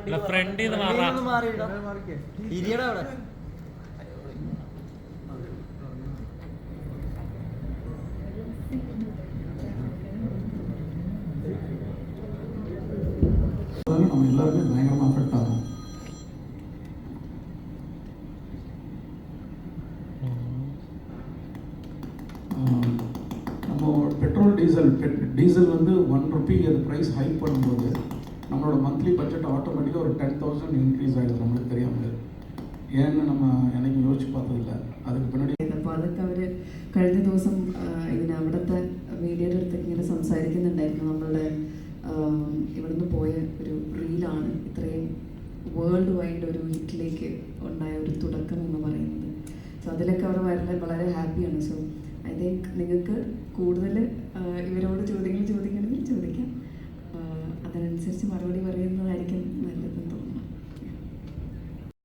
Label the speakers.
Speaker 1: ഇവിടെ ഫ്രണ്ടിൽ നിന്ന് മാറാം
Speaker 2: മാറിയിടാം ഇരിയടാ അവിടെ
Speaker 3: அதனால நம்ம எல்லாருமே பயங்கரமாக அஃபெக்ட் ஆகும் ஆஹ் நம்ம பெட்ரோல் டீசல் பெட் டீசல் வந்து ஒன் ருபி அது ப்ரைஸ் ஹைக் பண்ணும்போது நம்மளோட மந்த்லி பட்ஜெட் ஆட்டோமேட்டிக்காக ஒரு டென் தௌசண்ட் இன்க்ரீஸ் ஆகிடுது நம்மளுக்கு தெரியாமல் ஏன்னு நம்ம என்னைக்கும் யோசிச்சு பார்த்ததில்ல அதுக்கு பின்னாடி
Speaker 4: അപ്പോൾ അതൊക്കെ അവർ കഴിഞ്ഞ ദിവസം ആ, ഇങ്ങനെ അവിടുത്തെ മീഡിയയുടെ അടുത്ത് ഇങ്ങനെ സംസാരിക്കുന്നുണ്ടായിരുന്നു നമ്മളുടെ ആം, ഇവിടുന്ന് പോയ ഒരു റീലാണ് ഇത്രയും വേൾഡ് വൈഡ് ഒരു ഹിറ്റിലേക്ക് ഉണ്ടായ ഒരു തുടക്കം എന്ന് പറയുന്നത് സോ അതിലൊക്കെ അവർ വളരെ വളരെ ഹാപ്പിയാണ് സോ ഐ തിങ്ക് നിങ്ങൾക്ക് കൂടുതൽ ഇവരോട് ചോദ്യങ്ങൾ ചോദിക്കണമെങ്കിൽ ചോദിക്കാം ആ, അതിനനുസരിച്ച് മറുപടി പറയുന്നതായിരിക്കും